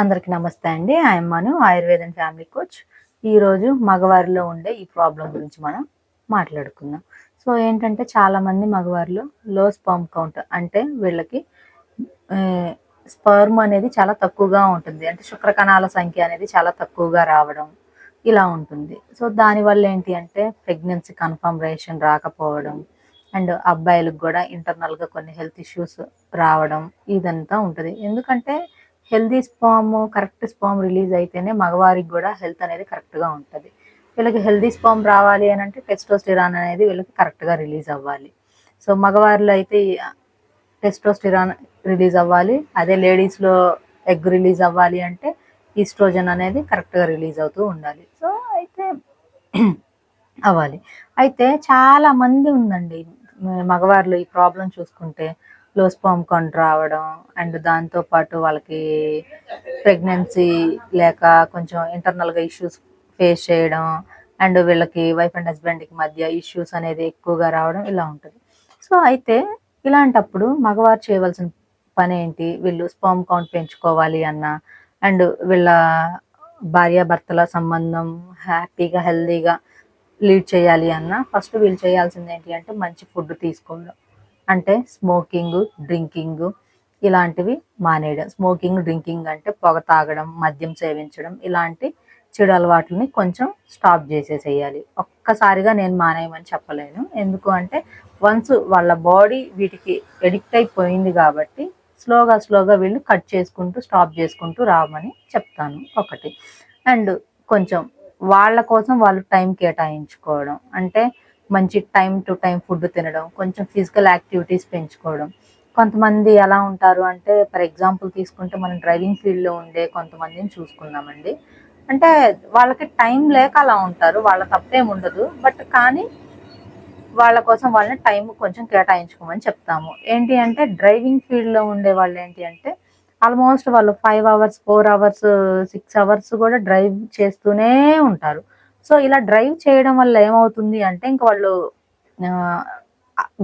అందరికి నమస్తే అండి. ఆయమ్మను ఆయుర్వేదం ఫ్యామిలీ కోచ్ ఈరోజు మగవారిలో ఉండే ఈ ప్రాబ్లం గురించి మనం మాట్లాడుకుందాం. సో ఏంటంటే చాలామంది మగవారిలో లో స్పర్మ్ కౌంట్ అంటే వీళ్ళకి స్పర్మ్ అనేది చాలా తక్కువగా ఉంటుంది. అంటే శుక్రకణాల సంఖ్య అనేది చాలా తక్కువగా రావడం ఇలా ఉంటుంది. సో దానివల్ల ఏంటి అంటే ప్రెగ్నెన్సీ కన్ఫర్మేషన్ రాకపోవడం అండ్ అబ్బాయిలకు కూడా ఇంటర్నల్గా కొన్ని హెల్త్ ఇష్యూస్ రావడం ఇదంతా ఉంటుంది. ఎందుకంటే healthy sperm correct sperm release అయితేనే మగవారికి కూడా హెల్త్ అనేది కరెక్ట్గా ఉంటుంది. వీళ్ళకి హెల్దీ స్పామ్ రావాలి అని అంటే టెస్టోస్టిరాన్ అనేది వీళ్ళకి కరెక్ట్గా రిలీజ్ అవ్వాలి. సో మగవారిలో అయితే టెస్టోస్టిరాన్ రిలీజ్ అవ్వాలి. అదే లేడీస్లో ఎగ్ రిలీజ్ అవ్వాలి అంటే ఈస్ట్రోజన్ అనేది కరెక్ట్గా రిలీజ్ అవుతూ ఉండాలి. సో అయితే అవ్వాలి. అయితే చాలా మంది ఉందండి మగవారిలో ఈ ప్రాబ్లం చూసుకుంటే. లో స్పామ్ కౌంట్ రావడం అండ్ దాంతోపాటు వాళ్ళకి ప్రెగ్నెన్సీ లేక కొంచెం ఇంటర్నల్గా ఇష్యూస్ ఫేస్ చేయడం అండ్ వీళ్ళకి వైఫ్ అండ్ హస్బెండ్కి మధ్య ఇష్యూస్ అనేది ఎక్కువగా రావడం ఇలా ఉంటుంది. సో అయితే ఇలాంటప్పుడు మగవారు చేయవలసిన పని ఏంటి వీళ్ళు స్పామ్ కౌంట్ పెంచుకోవాలి అన్న అండ్ వీళ్ళ భార్యాభర్తల సంబంధం హ్యాపీగా హెల్దీగా లీడ్ చేయాలి అన్న ఫస్ట్ వీళ్ళు చేయాల్సింది ఏంటి అంటే మంచి ఫుడ్ తీసుకోవడం. అంటే స్మోకింగ్ డ్రింకింగ్ ఇలాంటివి మానేయడం. స్మోకింగ్ డ్రింకింగ్ అంటే పొగ తాగడం మద్యం సేవించడం ఇలాంటి చెడు అలవాట్లని కొంచెం స్టాప్ చేసేసేయాలి. ఒక్కసారిగా నేను మానేయమని చెప్పలేను. ఎందుకు అంటే వన్స్ వాళ్ళ బాడీ వీటికి ఎడిక్ట్ అయిపోయింది కాబట్టి స్లోగా స్లోగా వీళ్ళు కట్ చేసుకుంటూ స్టాప్ చేసుకుంటూ రావమని చెప్తాను ఒకటి. అండ్ కొంచెం వాళ్ళ కోసం వాళ్ళు టైం కేటాయించుకోవడం. అంటే మంచి టైం టు టైం ఫుడ్ తినడం కొంచెం ఫిజికల్ యాక్టివిటీస్ పెంచుకోవడం. కొంతమంది ఎలా ఉంటారు అంటే ఫర్ ఎగ్జాంపుల్ తీసుకుంటే మనం డ్రైవింగ్ ఫీల్డ్లో ఉండే కొంతమందిని చూసుకున్నామండి అంటే వాళ్ళకి టైం లేక అలా ఉంటారు వాళ్ళ తప్పేం ఉండదు. బట్ కానీ వాళ్ళ కోసం వాళ్ళని టైం కొంచెం కేటాయించుకోమని చెప్తాము. ఏంటి అంటే డ్రైవింగ్ ఫీల్డ్లో ఉండే వాళ్ళు ఏంటి అంటే ఆల్మోస్ట్ వాళ్ళు five hours four hours six hours కూడా డ్రైవ్ చేస్తూనే ఉంటారు. సో ఇలా డ్రైవ్ చేయడం వల్ల ఏమవుతుంది అంటే ఇంకా వాళ్ళు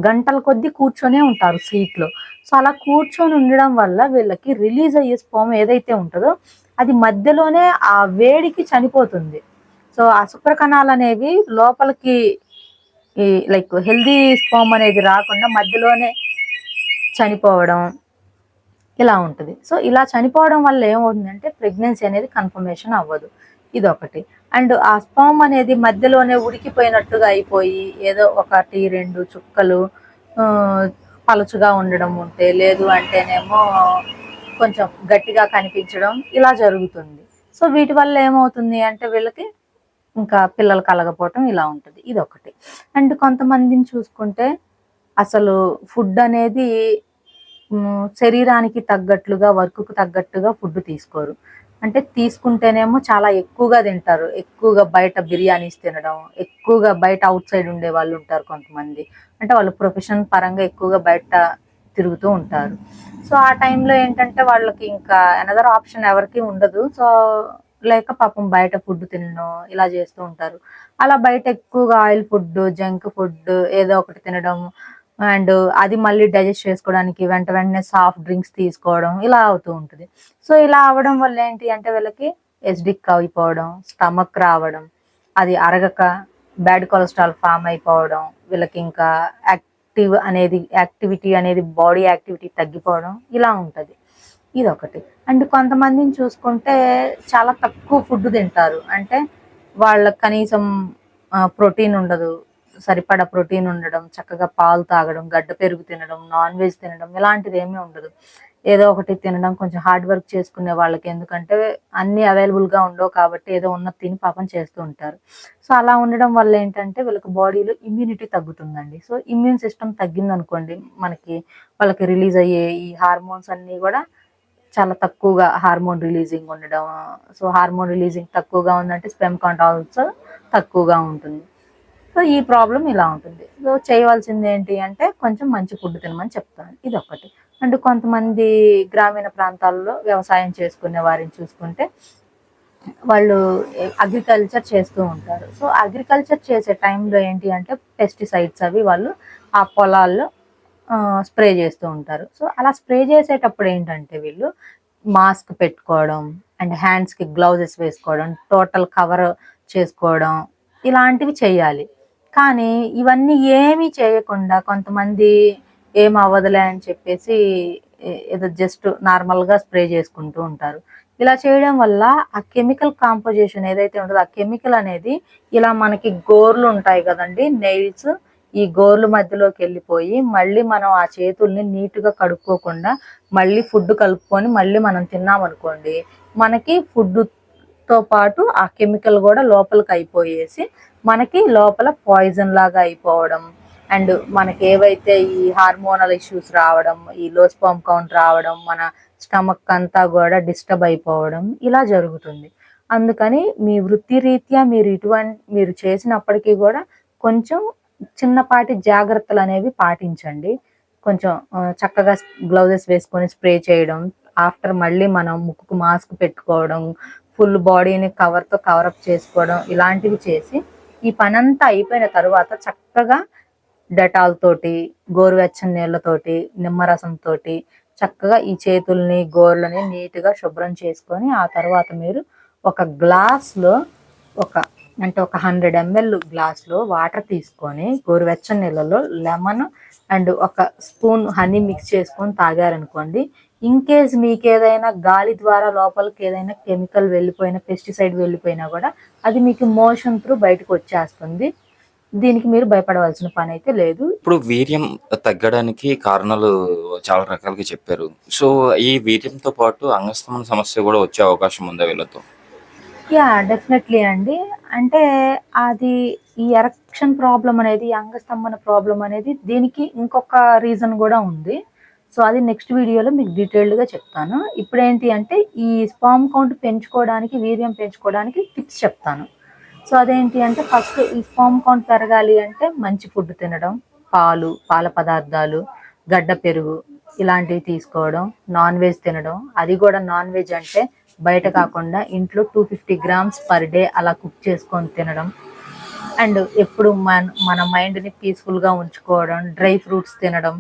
గంటల కొద్దీ కూర్చొనే ఉంటారు సీట్లో. సో అలా కూర్చొని ఉండడం వల్ల వీళ్ళకి రిలీజ్ అయ్యే స్పోమ్ ఏదైతే ఉంటుందో అది మధ్యలోనే ఆ వేడికి చనిపోతుంది. సో ఆ శుక్రకణాలు అనేవి లోపలికి ఈ లైక్ హెల్దీ స్పోమ్ అనేది రాకుండా మధ్యలోనే చనిపోవడం ఇలా ఉంటుంది. సో ఇలా చనిపోవడం వల్ల ఏమవుతుందంటే ప్రెగ్నెన్సీ అనేది కన్ఫర్మేషన్ అవ్వదు. ఇదొకటి. అండ్ ఆ స్పామ్ అనేది మధ్యలోనే ఉడికిపోయినట్టుగా అయిపోయి ఏదో ఒకటి రెండు చుక్కలు పలుచుగా ఉండడం ఉంటే లేదు అంటేనేమో కొంచెం గట్టిగా కనిపించడం ఇలా జరుగుతుంది. సో వీటి వల్ల ఏమవుతుంది అంటే వీళ్ళకి ఇంకా పిల్లలు కలగపోవటం ఇలా ఉంటుంది. ఇది ఒకటి అండ్ కొంతమందిని చూసుకుంటే అసలు ఫుడ్ అనేది శరీరానికి తగ్గట్లుగా వర్క్కు తగ్గట్టుగా ఫుడ్ తీసుకోరు. అంటే తీసుకుంటేనేమో చాలా ఎక్కువగా తింటారు. ఎక్కువగా బయట బిర్యానీస్ తినడం ఎక్కువగా బయట అవుట్ సైడ్ ఉండే వాళ్ళు ఉంటారు కొంతమంది. అంటే వాళ్ళు ప్రొఫెషన్ పరంగా ఎక్కువగా బయట తిరుగుతూ ఉంటారు. సో ఆ టైంలో ఏంటంటే వాళ్ళకి ఇంకా అనదర్ ఆప్షన్ ఎవరికి ఉండదు. సో లేక పాపం బయట ఫుడ్ తినడం ఇలా చేస్తూ ఉంటారు. అలా బయట ఎక్కువగా ఆయిల్ ఫుడ్ జంక్ ఫుడ్ ఏదో ఒకటి తినడం అండ్ అది మళ్ళీ డైజెస్ట్ చేసుకోవడానికి వెంట వెంటనే సాఫ్ట్ డ్రింక్స్ తీసుకోవడం ఇలా అవుతూ ఉంటుంది. సో ఇలా అవడం వల్ల ఏంటి అంటే వీళ్ళకి ఎస్డిక్ అయిపోవడం స్టమక్ రావడం అది అరగక బ్యాడ్ కొలెస్ట్రాల్ ఫామ్ అయిపోవడం వీళ్ళకి ఇంకా యాక్టివ్ అనేది యాక్టివిటీ అనేది బాడీ యాక్టివిటీ తగ్గిపోవడం ఇలా ఉంటుంది. ఇది ఒకటి అండ్ కొంతమందిని చూసుకుంటే చాలా తక్కువ ఫుడ్ తింటారు. అంటే వాళ్ళకి కనీసం ప్రోటీన్ ఉండదు. సరిపడా ప్రోటీన్ ఉండడం చక్కగా పాలు తాగడం గడ్డ పెరుగు తినడం నాన్ వెజ్ తినడం ఇలాంటిది ఏమీ ఉండదు. ఏదో ఒకటి తినడం కొంచెం హార్డ్ వర్క్ చేసుకునే వాళ్ళకి ఎందుకంటే అన్ని అవైలబుల్గా ఉండవు కాబట్టి ఏదో ఉన్న తిని పాపం చేస్తూ ఉంటారు. సో అలా ఉండడం వల్ల ఏంటంటే వీళ్ళకి బాడీలో ఇమ్యూనిటీ తగ్గుతుందండి. సో ఇమ్యూన్ సిస్టమ్ తగ్గిందనుకోండి మనకి వాళ్ళకి రిలీజ్ అయ్యే ఈ హార్మోన్స్ అన్నీ కూడా చాలా తక్కువగా హార్మోన్ రిలీజింగ్ ఉండడం సో హార్మోన్ రిలీజింగ్ తక్కువగా ఉందంటే స్పెమ్ కౌంట్ ఆల్సో తక్కువగా ఉంటుంది. సో ఈ ప్రాబ్లం ఇలా ఉంటుంది. సో చేయవలసింది ఏంటి అంటే కొంచెం మంచి ఫుడ్ తినమని చెప్తాను. ఇది ఒకటి అండ్ కొంతమంది గ్రామీణ ప్రాంతాల్లో వ్యవసాయం చేసుకునే వారిని చూసుకుంటే వాళ్ళు అగ్రికల్చర్ చేస్తూ ఉంటారు. సో అగ్రికల్చర్ చేసే టైంలో ఏంటి అంటే పెస్టిసైడ్స్ అవి వాళ్ళు ఆ పొలాల్లో స్ప్రే చేస్తూ ఉంటారు. సో అలా స్ప్రే చేసేటప్పుడు ఏంటంటే వీళ్ళు మాస్క్ పెట్టుకోవడం అండ్ హ్యాండ్స్కి గ్లౌజెస్ వేసుకోవడం టోటల్ కవర్ చేసుకోవడం ఇలాంటివి చేయాలి. కానీ ఇవన్నీ ఏమీ చేయకుండా కొంతమంది ఏం అవ్వదులే అని చెప్పేసి ఏదో జస్ట్ నార్మల్గా స్ప్రే చేసుకుంటూ ఉంటారు. ఇలా చేయడం వల్ల ఆ కెమికల్ కాంపోజిషన్ ఏదైతే ఉంటుందో ఆ కెమికల్ అనేది ఇలా మనకి గోర్లు ఉంటాయి కదండి నెయిల్స్ ఈ గోర్లు మధ్యలోకి వెళ్ళిపోయి మళ్ళీ మనం ఆ చేతుల్ని నీట్గా కడుక్కోకుండా మళ్ళీ ఫుడ్ కలుపుకొని మళ్ళీ మనం తిన్నామనుకోండి మనకి ఫుడ్ తో పాటు ఆ కెమికల్ కూడా లోపలికి అయిపోయేసి మనకి లోపల పాయిజన్ లాగా అయిపోవడం. అండ్ మనకి ఏవైతే ఈ హార్మోనల్ ఇష్యూస్ రావడం ఈ లోస్పామ్ కౌంట్ రావడం మన స్టమక్ అంతా కూడా డిస్టర్బ్ అయిపోవడం ఇలా జరుగుతుంది. అందుకని మీ వృత్తి రీత్యా మీరు ఇటువంటి మీరు చేసినప్పటికీ కూడా కొంచెం చిన్నపాటి జాగ్రత్తలు అనేవి పాటించండి. కొంచెం చక్కగా గ్లౌజెస్ వేసుకొని స్ప్రే చేయడం ఆఫ్టర్ మళ్ళీ మనం ముక్కుకు మాస్క్ పెట్టుకోవడం ఫుల్ బాడీని కవర్తో కవరప్ చేసుకోవడం ఇలాంటివి చేసి ఈ పనంతా అయిపోయిన తర్వాత చక్కగా డెటాల్ తోటి గోరువెచ్చని నీళ్ళతోటి నిమ్మరసం తోటి చక్కగా ఈ చేతుల్ని గోర్లని నీట్గా శుభ్రం చేసుకొని ఆ తర్వాత మీరు ఒక గ్లాస్లో ఒక అంటే ఒక హండ్రెడ్ ఎంఎల్ గ్లాస్లో వాటర్ తీసుకొని గోరువెచ్చని నీళ్ళలో లెమన్ అండ్ ఒక స్పూన్ హనీ మిక్స్ చేసుకొని తాగారనుకోండి ఇన్ కేస్ మీకు ఏదైనా గాలి ద్వారా లోపలికి ఏదైనా కెమికల్ వెళ్ళిపోయినా పెస్టిసైడ్ వెళ్ళిపోయినా కూడా అది మీకు మోషన్ త్రూ బయటకు వచ్చేస్తుంది. దీనికి మీరు భయపడవలసిన పని అయితే లేదు. ఇప్పుడు వీర్యం తగ్గడానికి కారణాలు చాలా రకాలుగా చెప్పారు. సో ఈ వీర్యంతో పాటు అంగస్తమన సమస్య కూడా వచ్చే అవకాశం ఉందా వీళ్ళతో? యా డెఫినెట్లీ అండి. అంటే అది ఈ ఎరక్షన్ ప్రాబ్లం అనేది అంగస్తంభన ప్రాబ్లం అనేది దీనికి ఇంకొక రీజన్ కూడా ఉంది. సో అది నెక్స్ట్ వీడియోలో మీకు డీటెయిల్డ్గా చెప్తాను. ఇప్పుడు ఏంటి అంటే ఈ స్పామ్ కౌంట్ పెంచుకోవడానికి వీర్యం పెంచుకోవడానికి టిప్స్ చెప్తాను. సో అదేంటి అంటే ఫస్ట్ ఈ స్పామ్ కౌంట్ పెరగాలి అంటే మంచి ఫుడ్ తినడం పాలు పాల పదార్థాలు గడ్డ పెరుగు ఇలాంటివి తీసుకోవడం నాన్ వెజ్ తినడం. అది కూడా నాన్ వెజ్ అంటే బయట కాకుండా ఇంట్లో two fifty grams per day అలా కుక్ చేసుకొని తినడం. అండ్ ఎప్పుడు మన మన మైండ్ని పీస్ఫుల్గా ఉంచుకోవడం డ్రై ఫ్రూట్స్ తినడం.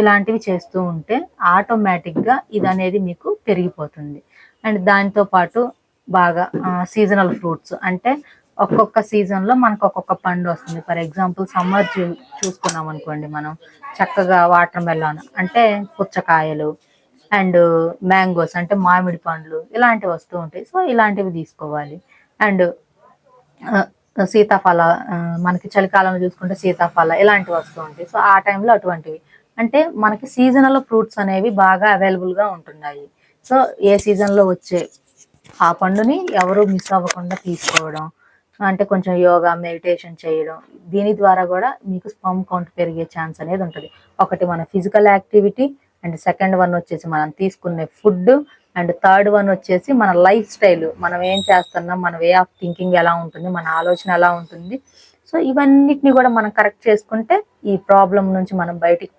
ఇలాంటివి చేస్తూ ఉంటే ఆటోమేటిక్గా ఇది అనేది మీకు పెరిగిపోతుంది. అండ్ దాంతో పాటు బాగా సీజనల్ ఫ్రూట్స్ అంటే ఒక్కొక్క సీజన్లో మనకు ఒక్కొక్క పండు వస్తుంది. ఫర్ ఎగ్జాంపుల్ సమ్మర్ చూ చూసుకున్నాం అనుకోండి మనం చక్కగా వాటర్ మెలాన్ అంటే పుచ్చకాయలు అండ్ మ్యాంగోస్ అంటే మామిడి పండ్లు ఇలాంటివి వస్తూ ఉంటాయి. సో ఇలాంటివి తీసుకోవాలి. అండ్ సీతాఫల మనకి చలికాలంలో చూసుకుంటే సీతాఫల ఇలాంటివి వస్తూ ఉంటాయి. సో ఆ టైంలో అటువంటివి అంటే మనకి సీజనల్ ఫ్రూట్స్ అనేవి బాగా అవైలబుల్గా ఉంటున్నాయి. సో ఏ సీజన్లో వచ్చే ఆ పండుని ఎవరు మిస్ అవ్వకుండా తీసుకోవడం అంటే కొంచెం యోగా మెడిటేషన్ చేయడం దీని ద్వారా కూడా మీకు స్పమ్ కౌంట్ పెరిగే ఛాన్స్ అనేది ఉంటుంది. ఒకటి మన physical activity and second one వచ్చేసి మనం తీసుకునే ఫుడ్ అండ్ థర్డ్ వన్ వచ్చేసి మన లైఫ్ స్టైల్ మనం ఏం చేస్తున్నాం మన వే ఆఫ్ థింకింగ్ ఎలా ఉంటుంది మన ఆలోచన ఎలా ఉంటుంది. సో ఇవన్నిటిని కూడా మనం కరెక్ట్ చేసుకుంటే ఈ ప్రాబ్లం నుంచి మనం బయటికి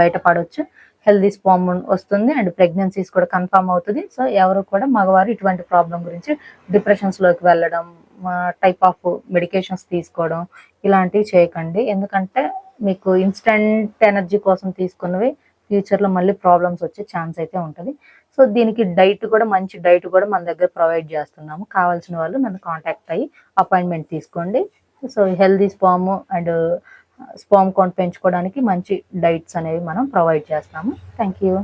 బయటపడవచ్చు హెల్దీ స్పామ్ వస్తుంది అండ్ ప్రెగ్నెన్సీస్ కూడా కన్ఫర్మ్ అవుతుంది. సో ఎవరు కూడా మగవారు ఇటువంటి ప్రాబ్లం గురించి డిప్రెషన్స్లోకి వెళ్ళడం టైప్ ఆఫ్ మెడికేషన్స్ తీసుకోవడం ఇలాంటివి చేయకండి. ఎందుకంటే మీకు ఇన్స్టంట్ ఎనర్జీ కోసం తీసుకున్నవి ఫ్యూచర్లో మళ్ళీ ప్రాబ్లమ్స్ వచ్చే ఛాన్స్ అయితే ఉంటుంది. సో దీనికి డైట్ కూడా మంచి డైట్ కూడా మన దగ్గర ప్రొవైడ్ చేస్తున్నాము. కావాల్సిన వాళ్ళు నన్ను కాంటాక్ట్ అయ్యి అపాయింట్మెంట్ తీసుకోండి. So healthy sperm and sperm count పెంచుకోవడానికి మంచి డైట్స్ అనేవి మనం ప్రొవైడ్ చేస్తాము. Thank you